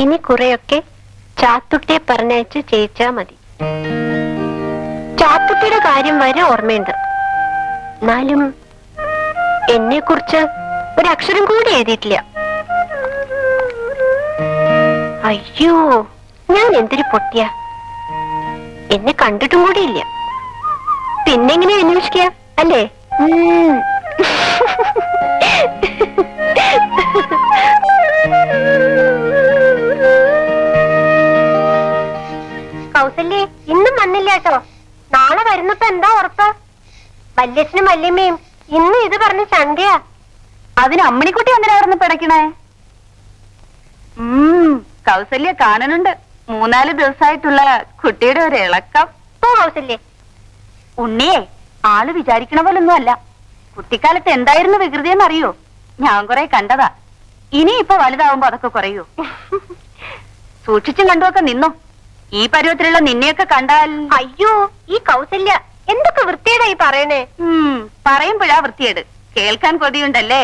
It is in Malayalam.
ഇനി കുറെയൊക്കെ ചാത്തുട്ടിയെ പറഞ്ഞയച്ച് ചെയ്യിച്ചാ മതി. ചാത്തുട്ടിയുടെ കാര്യം വരെ ഓർമ്മയുണ്ട്. എന്നാലും എന്നെ കുറിച്ച് ഒരക്ഷരം കൂടി എഴുതിയിട്ടില്ല. അയ്യോ ഞാൻ എന്തൊരു പൊട്ടിയ. എന്നെ കണ്ടിട്ടും കൂടിയില്ല. പിന്നെങ്ങനെ അന്വേഷിക്കുക അല്ലേ? ഉം. ഇന്നും വന്നില്ല കേട്ടോ. നാളെ വരുന്നപ്പോ എന്താ ഉറപ്പ്? വല്യച്ഛനും വല്യമ്മയും ഇന്ന് ഇത് പറഞ്ഞ് ചണ്ടയാ അതിന് അമ്മണിക്കുട്ടി എന്തിനായിരുന്നു പിടയ്ക്കണേ? ഉം കൗസല്യ കാണാനുണ്ട് മൂന്നാൽ ദിവസമായിട്ടുള്ള കുട്ടിയുടെ ഒരു ഇളക്കം. കൗസല്യ കൗസല്യേ. ഉണ്ണിയെ ആൾ വിചാരിക്കണ പോലൊന്നും അല്ല. കുട്ടിക്കാലത്ത് എന്തായിരുന്നു വികൃതി അറിയോ ഞാൻ കുറെ കണ്ടതാ. ഇനി ഇപ്പൊ വലുതാവുമ്പോ അതൊക്കെ കുറയോ. സൂക്ഷിച്ചും കണ്ടുമൊക്കെ നിന്നോ. ഈ പരുവത്തിലുള്ള നിന്നെയൊക്കെ കണ്ടാൽ അയ്യോ ഈ കൗസല്യ എന്തൊക്കെ വൃത്തിയേടായി പറയണേ? പറയുമ്പോഴാ വൃത്തിയേട് കേൾക്കാൻ കൊതിയുണ്ടല്ലേ?